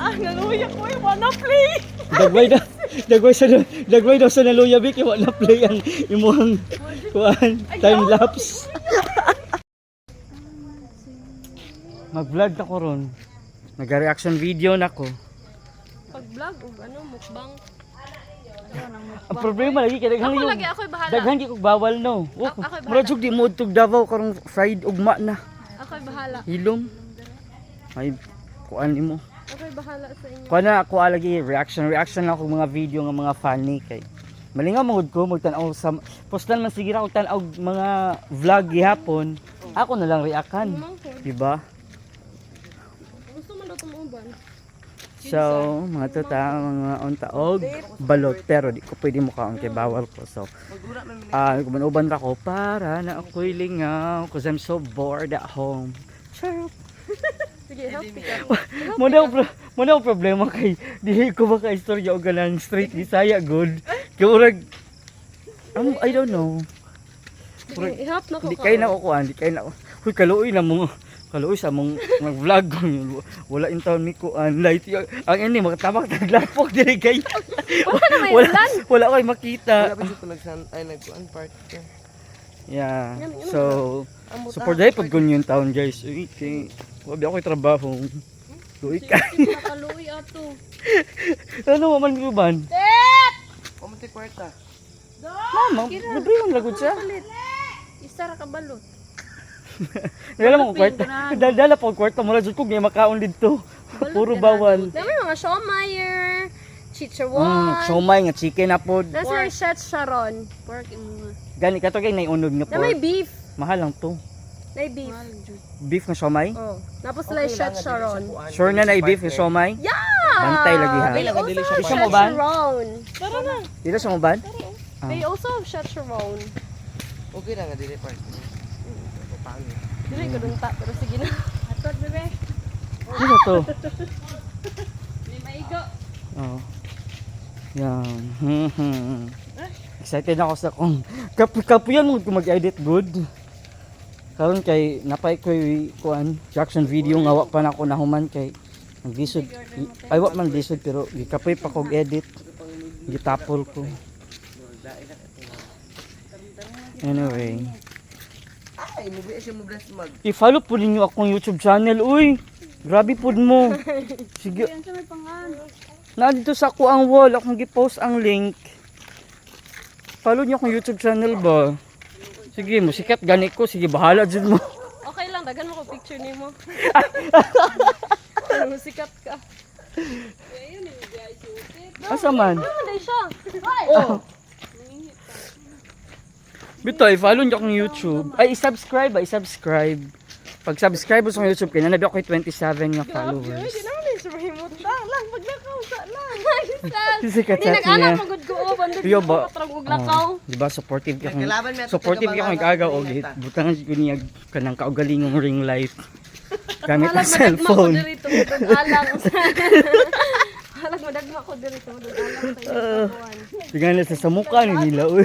Ah, naluya ko eh, wanna play. Dagway na. Dagway sa dagway daw sa naluya bik wala play ang imuhang kuan time lapse. Mag-vlog ako ron. Nag-reaction video na ko. Pag vlog o ano, mukbang. Ang problema lagi kay daghan Ako yung lagi, ako'y bahala. daghan gi kog bawal no. Oh, Ako- ako'y bahala. mura jud di mo tug Davao karong fried ugma na. Ako'y bahala. Hilom. Ay kuan nimo. Ako'y bahala sa inyo. Kuha na ako lagi reaction reaction lang ako mga video ng mga funny kay Malingaw magud ko magtan-aw sa postan man sige ra og tan-aw mga vlog gihapon. Ako na lang reakan, di ba? Gusto mo daw tumuban? So, mga tuta, mga untaog, balot, pero di ko pwede mo kaon kay bawal ko. So, ah, uh, kumanuban ra ko para na ako'y lingaw cause I'm so bored at home. Charot. Sige, help me. Mo na mo na problema kay dili ko ba ka istorya og ganang straight Bisaya good. Kay urag um, I don't know. Sige, i-help na ko Di kay na ko kuan, di kay na Huy kaluoy na mo kaluoy sa mong mag-vlog. Wala in town mi kuan light y- ang ini makatabak naglapok dili kay Wala na may wala koy makita. Wala pa siya tulagsan ay nagkuan part yeah so so for day pag ganyan taon guys. Uy kay wabi ako trabaho Luoy ka. Nakaluoy ato. ano man ko ban? Pamunti kwarta. Mama, libre yung lagod siya. Isa ra ka balot. Dala mo kwarta. Dala po kwarta mo jud ko ngay makaon didto. Puro bawal. Dami mga Shawmeyer, Mm, Chicharon. siomay nga chicken na pod. That's my Chef Sharon. Pork imo. Gani ka to kay naiunog nga Dami pork. beef. Mahal lang to. Na beef. Beef nga siomay. Oh. Tapos sila Chef Sharon. Sure na na beef nga siomay. Yeah! Bantay lagi ha. They also Dili have siya Chef mo ba? Sharon. Tara na. Dito sa mo ban? Ah. They also have Chef Sharon. Okay lang nga dili part. Pangit. Dili ko dun ta, pero sige na. Atot, bebe. Ano to? May maigo. Oh. Yan. Excited ako sa kung kap kapuyan mo kung mag-edit good. Karon kay napay ko kuan reaction video nga wa pa na ako nahuman kay naglisod ay wa man lisod pero gikapoy pa kog edit. Gitapol ko. Anyway. Ay, siya mo bless mag. i-follow po ninyo akong YouTube channel uy. Grabe pud mo. Sige. Na dito sa ako ang wall akong gi-post ang link. Follow niyo akong YouTube channel ba sige mo sikat gani ko sige bahala jud mo Okay lang, dagan mo ko picture nimo. Ano, sikat ka. asa man Ano na siya? oh Bito, i-follow niyo akong YouTube. Ay, i-subscribe, ay, i-subscribe. Pag subscribe mo sa YouTube, kaya nabi ako 27 nga Grabe, followers. hindi sumahimot lang. Lang, maglakaw sa lang. Kasi Hindi nag-anak niya. magod ko. Oh, bandog Yo, ko. ba? Lakaw. Oh, di ba, supportive ka kung mo supportive ka kung ikaw o gihit. Butang ko niya kanang kaugalingong ring light. Gamit ang Halag madagma ko cellphone. diri tungod alang. Halag madagma ko diri tungod alang sa iyo. Tingnan na sa sa mukha ni nila. Uy.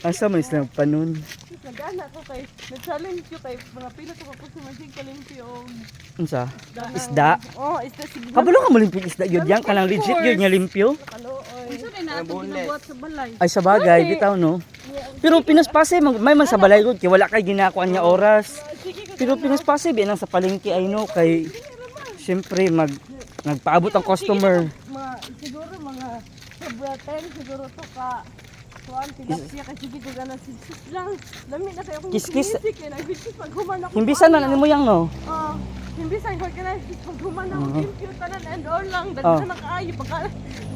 Asa man sila panon. Nag-ana ko kay nag-challenge ko kay mga pila ko kapag sumaging kalimpyo. Unsa? Isda. Oh, isda sige. Kabalo ka mo limpyo isda yun yan. Kanang legit yun nga limpyo. Isa kay nato ginabuhat sa balay. Ay sa bagay, bitaw no. Pero pinaspase may man sa balay gud kay wala kay ginakuan niya oras. Pero pinaspase bi nang sa palengke ay no kay syempre mag nagpaabot ang customer. Mga siguro mga sobra 10 siguro to ka Kuan, tilapia kasi sige ko gana sisis lang. Lami na kayo akong Kiskis. eh. Nagbisis pag human ako. Himbisan na mo yang no. Oh, himbisan ko kaya pag human ako. Oo. Impute tanan and all lang. Oh. Daghan na kaayo. Pagka,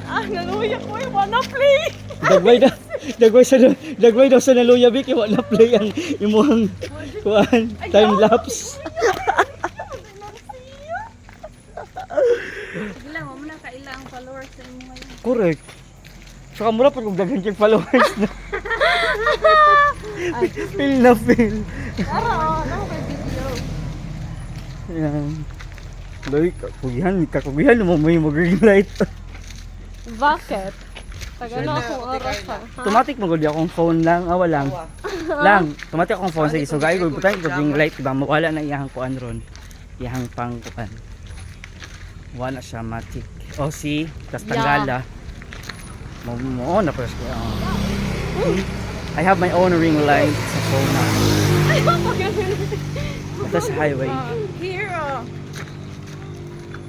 ah, naluya ko eh. Wanna play. Dagway da dagway sa dagway daw sa naluya bi kay wala play ang imong kuan time lapse. Ilang, mo na kailang followers sa ngayon. Correct. Saka mura pag kung daghan kay followers na. feel na feel. Tara, oh, ano ko video. Yan. Loy, kakugihan, kakugihan mo may mag-green light. Bakit? Pag ano akong oras ha? Automatic magod akong phone lang, awa lang. lang, automatic akong phone sige. So gaya ko butang ko green light diba mawala na iyang kuan ron. Ihang pang kuan. Wala siya matik. O si, tas Yeah. Mo mo na press ko. oh. I have my own ring light sa phone na. Ito sa highway. Here, oh.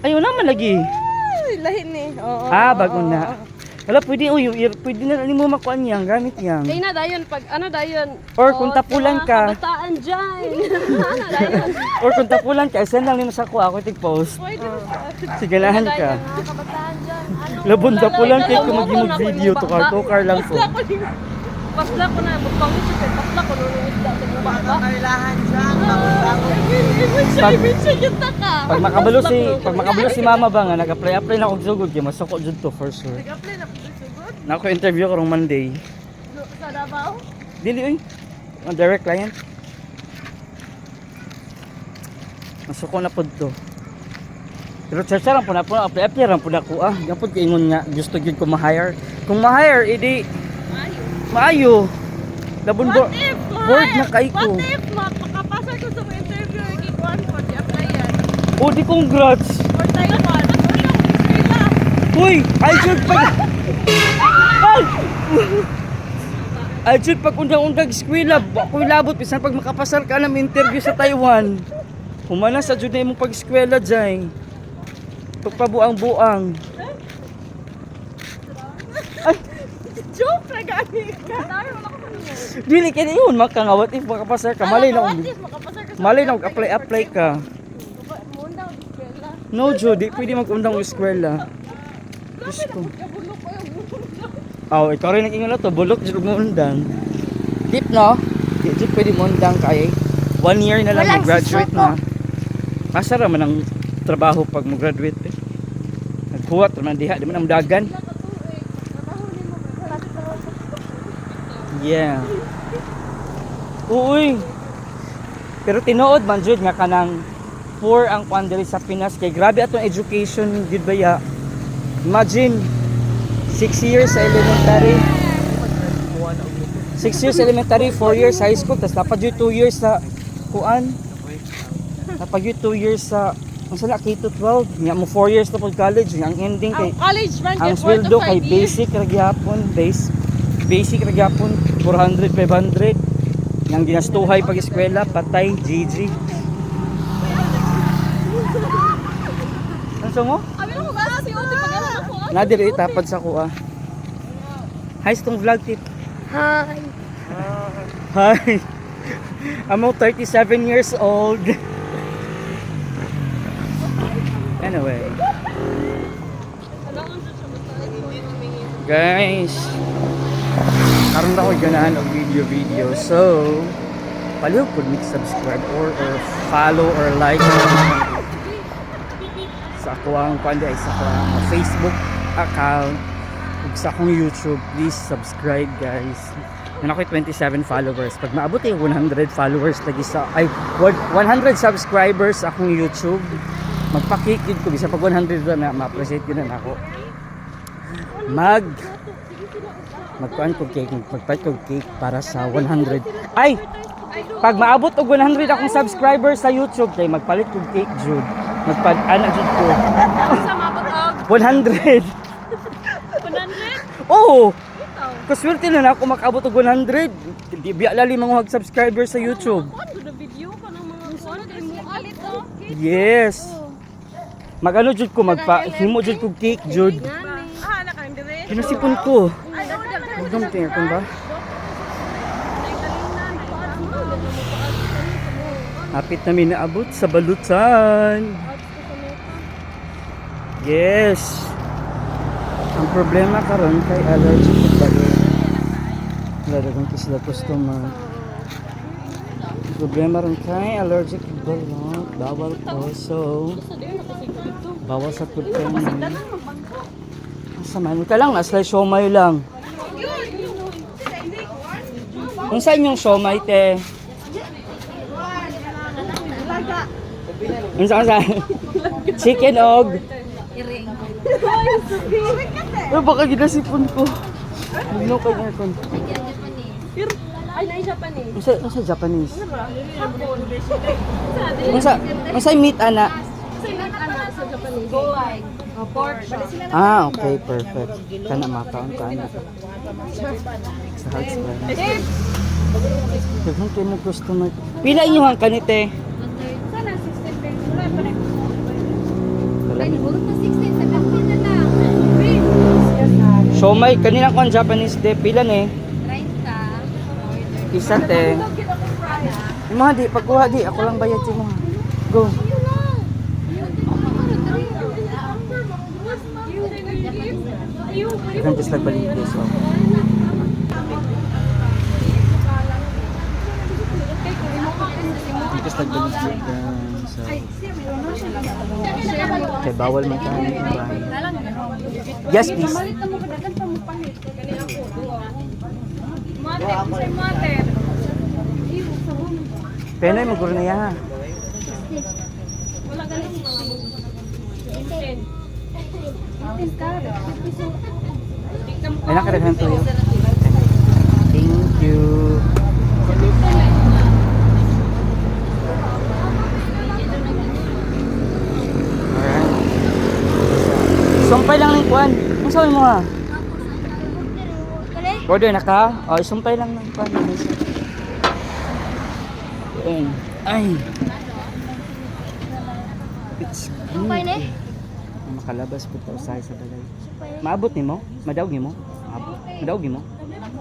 Ayun naman lagi. Ay, lahi ni. Oo. Ah, bago na. Wala, pwede, uy, pwede na rin mo makuan yan, gamit yan. Kaya na dayon pag ano dayon. Or Oh, kung tapulan ka. Kabataan diyan. ano? Or kung tapulan ka, send lang nimo sa ako, ako tig-post. Pwede mo sa. Sigalahan ka. kabataan diyan. Ano? Labon tapulan kay Lalaw- kung mag-imog video, tukar-tukar lang ko. Pasla ko din. Pasla ko na magpangit siya. Pasla ko nung isda sa baba. Kailangan siya. Ibig siya, Pag- ibig siya kita ka. Pag makabalo si pag makabalo si mama ba nga nag-apply apply na og sugod kay masukot jud to for sure. Nag-apply na po sugod. Na ako interview karong Monday. No, Sa Davao? Dili oy. Ang direct client. Masuko na pod to. Pero charge lang po na po apply apply lang po na ko ah. Yan po kaingon nga gusto gyud ko ma-hire. Kung ma-hire edi maayo. Labon bo. What if, Bored na kay ko. What if, makapasar ko sa interview, ikikuan ko, di-apply yan. O di congrats. Or Taiwan. Or yung Australia. Uy, ay jud pag Ay! Ay jud pag undang-undang eskwela, ako'y labot bisan pag makapasar ka ng interview sa Taiwan. Humana sa jud na imong pag-eskwela jay. Pagpabuang-buang. Joke na gani ka. Dili kay yun makangawat if makapasar ka. Malay na og sa malay na og apply-apply ka. Eskwela. No, di pwede mag-undang eskwela. Kabulok ko yung Oh, ikaw rin nag-ingon na to, bulok jud mo undang. Tip no? Di jud pwede mo undang kay one year na lang mag-graduate na. Asa ra man ang trabaho pag mo graduate eh. Nagkuwat man diha, di man ang dagan. Trabaho ni mo. Yeah. Uy. Pero tinuod man jud nga kanang poor ang kwan diri sa Pinas kay grabe atong education gid ba ya. Imagine 6 years sa elementary. 6 years elementary, 4 years high school, tapos dapat yun 2 years sa kuan. Dapat yun 2 years sa ang sala K-12. Nga mo 4 years na po college, ang ending kay Ang college man ang to sweldo kay basic ra gyapon, base basic ra gyapon 400 500. Yang ginastuhay pag eskwela patay GG. Ano mo? Abi mo ba si Ote pag ano ako? Nadiri tapad sa kuha. Hi, stong vlog tip. Hi. Hi. I'm 37 years old. Anyway, guys. Karon ako ganahan og video video. So, paliw pud mi subscribe or or follow or like sa ako ang ay sa ako Facebook account ug sa akong YouTube. Please subscribe guys. Meron ako 27 followers. Pag maabot yung 100 followers lagi sa ay 100 subscribers akong YouTube, magpakikid ko bisa pag 100 na ma-appreciate ko na ako. Mag magkuan ko cake, magpat ko cake para sa 100. Ay, pag maabot og 100 akong subscribers sa YouTube, kay magpalit ko cake jud. Magpad ana jud ko. Sa mabot og 100. 100. Oo. Ikaw. Kaswerte na na ako makabot og 100. Di biya lali mga subscribers sa YouTube. Ano oh. Yes. Magano jud ko magpa himo jud ko cake jud. Ah, kang dire. Kinasipon ko. Tingnan ko ba? Hapit na mi naabot sa balutan. Yes. Ang problema karon kay allergic ko balut. Ladagan ko sila customer. Ang problema ron kay allergic ko balut. Bawal ko. So, bawal sa kayo Asa man ka lang, nasa siomay lang. Kung sa inyong siomay, te? Kung sa sa chicken og Iring. Ay, baka ginasipon ko. Huwag kay aircon. Ay, na Japanese. Unsa unsa Japanese? Ano ba? Hapon. Sa dili. Unsa unsa meat ana? Sa Japanese. Goay. Pork. Ah, okay, perfect. Kana makaon ka ana. Sa heart square. Dave. Daghan kay mo customer. Pila inyong kanite? Sana 16 pesos. Wala pa rin. So may kanina kon Japanese de pila ni? 30. Isa te. Mga di pagkuha di ako lang bayad yung mga. Go. Can just like balik this one. Just like balik this one. So. Okay, bawal man tayo ng bahay. Yes, please. Penoy mo guro na yan ha. Ay, nakaraghan to yun. Thank you. Alright. Sumpay lang ng sabi mo ha? Order na ka? O, sumpay lang ng kuan. Ayun. Ay. It's eh. makalabas po tayo sa sa balay. Maabot ni mo? Madawg ni mo? Maabot. Madawg ni mo?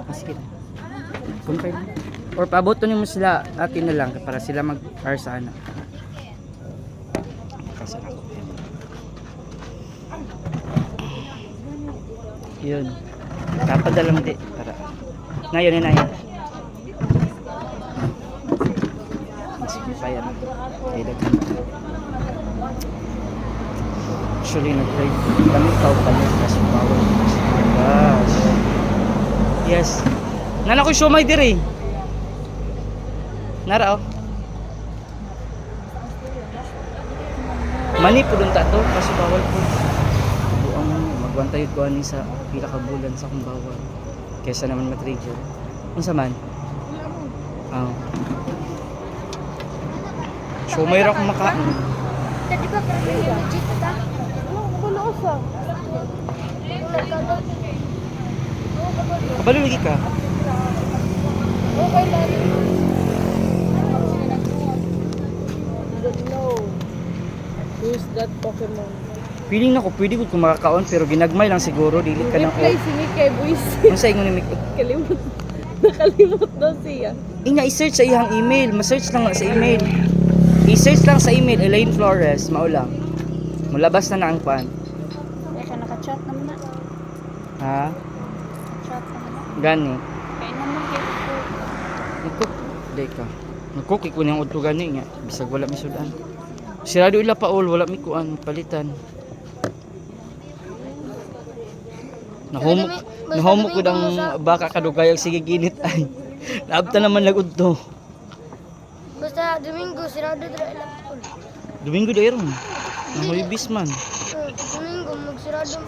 Ah, sige. Sumpay lang. Or paabot to mo sila atin na lang para sila mag-ar sa anak. Yun. Kapadala mo di. Para. Ngayon na yun. Sige pa. Actually, nag-try kami tao niya kasi bawal. Gosh. Yes. Nana ko siomay dire. Nara oh. Mani po dun tato kasi bawal po. Buang magwantay ko ani sa pila ka bulan sa kung bawal. Kesa naman matrigger. Unsa man? Ah. So may ra akong makain. Tadi pa pero may legit ta. Kabalo lagi ka. Who's that Pokemon? Feeling na ko pwede ko kumakakaon pero ginagmay lang siguro dili ka nang Replay si Mickey Boys. Unsa ingon ni Mik- Kalimut. Nakalimut daw siya. Inya i-search sa iyang email, ma-search lang na sa email. I-search lang sa email Elaine Flores, mao lang. Mulabas na na ang pan. Kaya siya naka-chat naman na. Ha? Chat naman na. Gani. Kaya naman kayo ko. Nagcook. Day ka. Nagcook ko niyang udto gani nga. Bisag wala mi sudan. Sirado ila paol, wala mi kuan palitan. Nahumok, nahumok ko dang baka kadugayag sige ginit ay. Naabta naman lagudto. Basta Domingo, sirado dira ilapol. Domingo dayron. Nahubis man. Uh, Domingo, magsirado ang.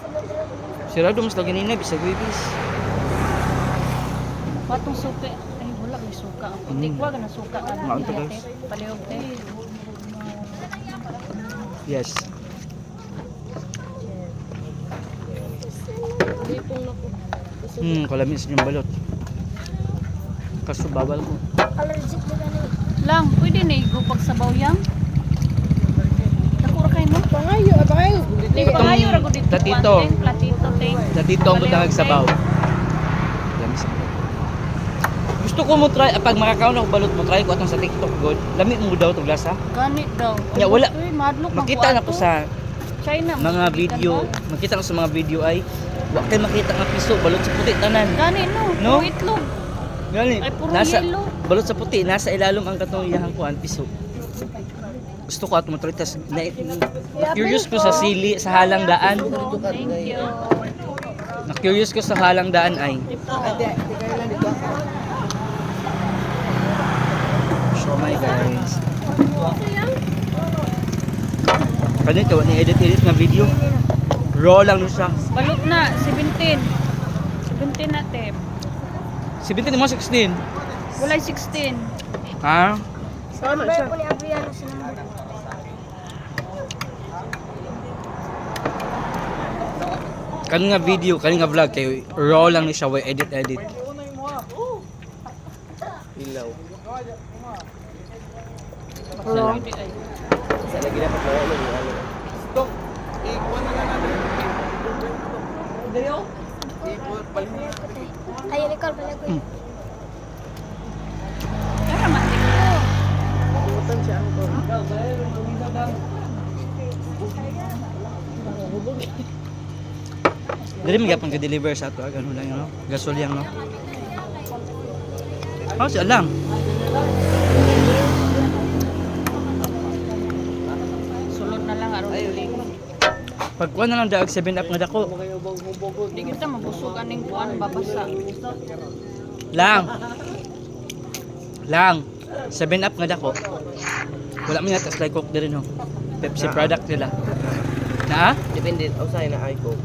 Sirado mas lagi nina bisag wibis. Patong suka, ay wala may suka. Ang putik Mm. wag na suka. Maon to, guys. Palihog te. Yes. Hmm, kalamis yung balot. Kaso bawal ko. Allergic na gani. Lang, pwede na igupag sa bawyang. Nakura kayo no? Pangayo, ah, pangayo. Di pa kayo rago dito. Tatito. Platito, te. Dito ang butahag sa baw. Lamis ang balot. Gusto ko mo try, ah, pag makakaon ako balot mo, try ko atong sa TikTok god. Lami mo daw itong lasa. Ganit daw. Ya, wala. Makita na ko sa China. mga video, makita ko sa mga video ay wa kay makita nga piso balot sa puti tanan. Gani no, No? no? itlog. Gani, Ay, puro nasa yellow. balot sa puti, nasa ilalim ang katong iyahang kuan piso. Gusto ko ato mo tas na, na curious ko sa sili sa halang daan. Thank you. Na curious ko sa halang daan ay. So my guys. Kanito ni edit edit nga video. Raw lang no siya. Balot na, 17. 17 na te. 17 mo 16. Walay 16. Ha? Sama May siya. number. Kani nga video, kani nga vlog kay raw lang ni siya way edit edit. Ilaw. Hello. Sa lagi dapat na ano yung ano. Stop. Ikuan na lang natin. Ikuan pala. Ayun, ikaw pala ko. Kaya matik ko. Butan siya ang ko. Dili mi gyapon ka-deliver sa ato, ano lang no? Gasol yang no. Oh, siya lang. Pag kuha na lang daag 7 up nga dako. Di kita mabusog aning kuan babasa. Lang. Lang. 7 up nga dako. Wala man yata slide coke diri no. Pepsi product nila. Na? Depende. Usay na ay ko.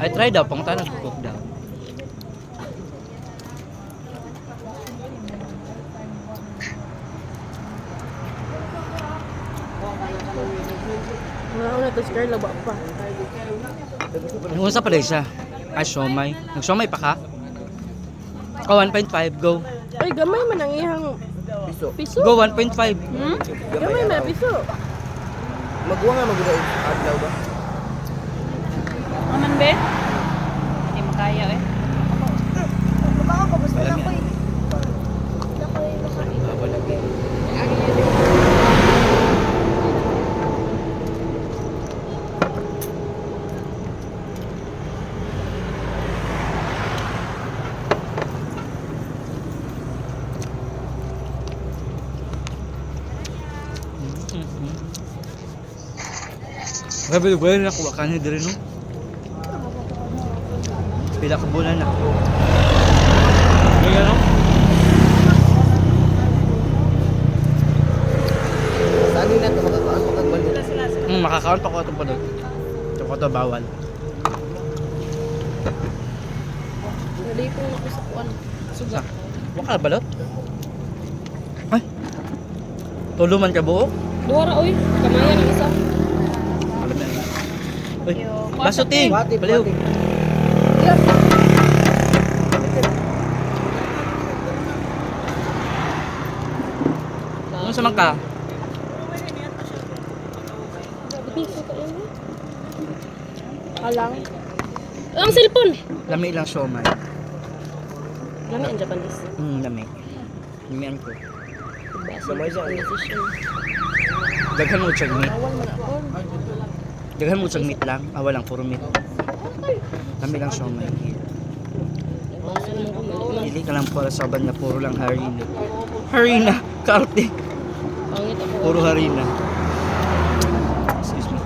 Ay try daw pang tanan coke daw. Nauna to si Carla ba pa. Yung sa pala siya. Ay, siomay. Nag-siomay pa ka? Oh, 1.5. Go. Ay, gamay man ang ihang Piso. piso. Go, 1.5. Hmm? Gamay man piso. Magwa nga maguna adlaw ba? Aman be? Hindi makaya eh. Mukha ko, basta na ko eh. Na ko eh, baka- Wala lagi. Grabe, grabe na kuha ka niya diri no. Pila ka bulan na. Ngayon no? Saan din nato makakaon makagbalo? Hmm, makakaon pa ko ito pa doon. Ito ko ito bawal. Nalipong ako sa kuan. Sa? Wala ka balot? Ay. Tuluman ka buo? Duwara oy, kamayan ang isa. Uy, Yo, baso ting. Pati, Baliw. pati. Ano sa man ka? Piso ka yun. Alang. Ang cellphone. Lami lang siomay. Lami ang Japanese. Hmm, lami. Lamian ko. Gamay siya. Daghan mo siyang meat. Awal man ako. Daghan mo siyang meat lang. Ah, walang puro meat. Lami lang ko mali. Pili ka lang para sa na puro lang harina. Harina! Karte! Puro harina. Excuse me.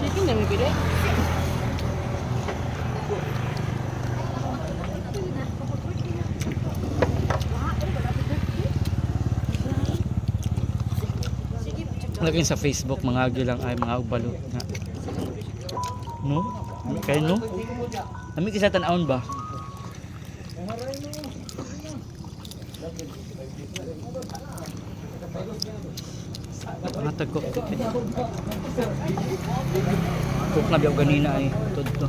Chicken na may bili. Laging sa Facebook, mga agi lang ay mga balot nga. No? Kaya no? Kami kisa tanawon ba? Mga tagkok to. Cook na biyaw ganina ay. Todo to.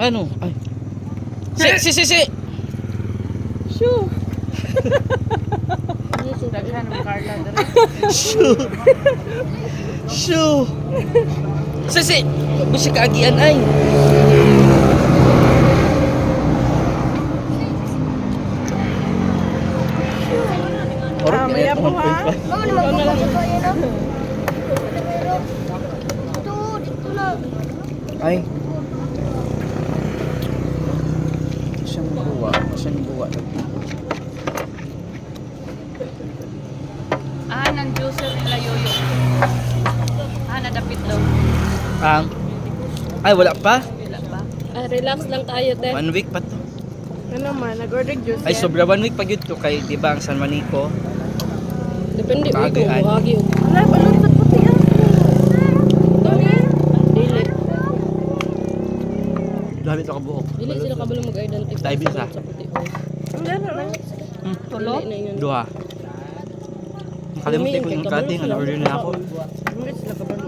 Ano? Ay. Si, si, si, si! Shoo. Daghan ng Carla dere. Shoo! Shoo! Sisi! Bisa kaagian ay! Ah, may apo ha. Mama naman ko ko yun, ito, dito na. Ay. Siyang buwa. Siyang buwa. Ah, nang juicer nila yoyo. Ah, nadapit daw. Ang. Ay, wala pa. Wala? Ah, relax lang tayo, te. One week pa to. Ano man, nag-order juice Ay, yan. sobra one week pa yun to kay, di ba, ang San Manico. Depende mo ito, Kagian. buhagi. Wala, balot sa puti ah. Ito, eh. Dili. Dami ito kabuok. Dili sila kabalo mag-identify Tayo bisa. sa puti oil. Hmm. Tulo? Dili na yun. Dua. Nakalimutan ko yung cutting. Ano order na ako? Dili sila kabalo.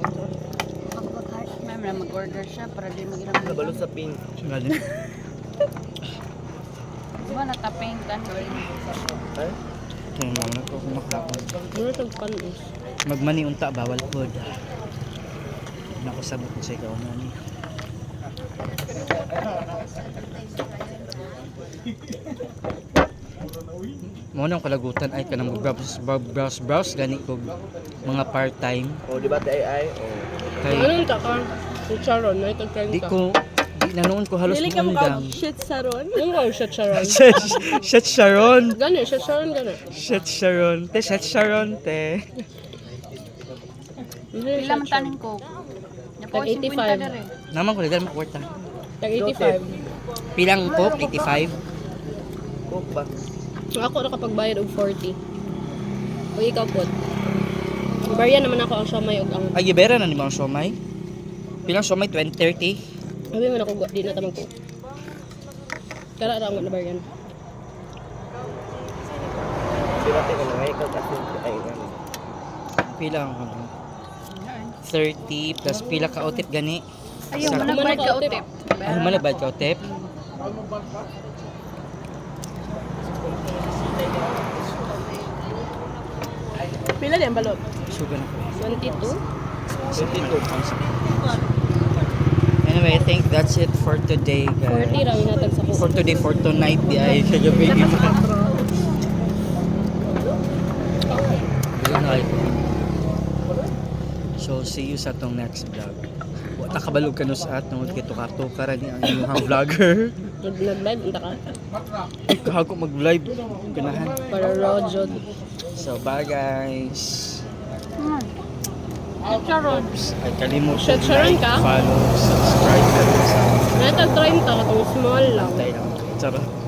Ma'am na mag-order siya para di mag-inom. Kabalo sa pink. Galing. Diba nataping kan? Ay? Kaya mo na ko kumakapon. Mura sa panos. Magmani unta bawal pod. Nako sabot ko sa ikaw mani. Mo nang kalagutan ay kanang browse browse browse gani ko mga part-time O, di ba tayo ay? O. kay Anong ta Sharon, na ito di ko di na noon ko halos Dili ka mo mundang. shit sa ron. Ano ka siya Sharon? Shit, shit Sharon. Gani, siya Sharon gani. Shit Sharon. Te, shit Sharon te. Pila man taning ko. Napo Tag 50 85. na rin. Naman ko legal makwarta. Tag 85. Pilang coke 85. Coke ba? So ako nakapagbayad og 40. O ikaw po. Barya naman ako ang siomay og ang Ay gibera na ni mga siomay. Pilang siomay 20 30. Sabi man ako di na tamang ko. Ang ba tayo na ngayon kasi ay ano. Pilang ano? 30 plus pila ka otip gani. Mo nagbayad ka utip. Ay malabad ka otip. Pila din balot? Sugar na ko. 22. 22. Anyway, I think that's it for today, 40 guys. ra inatag sa For ko. today, for tonight, di ay kagabi. So, see you sa tong next vlog. Wa nakabalog ka no sa at nungod kito kato ka ni ang inyong vlogger. Nag nag-live unta ka Kahago mag-live. Ganahan. para raw. So, bye guys. Charon. Ay, kalimutan Shit, Sharon ka? follow, subscribe, at sa Natag 30 katong small lang. Tayo lang.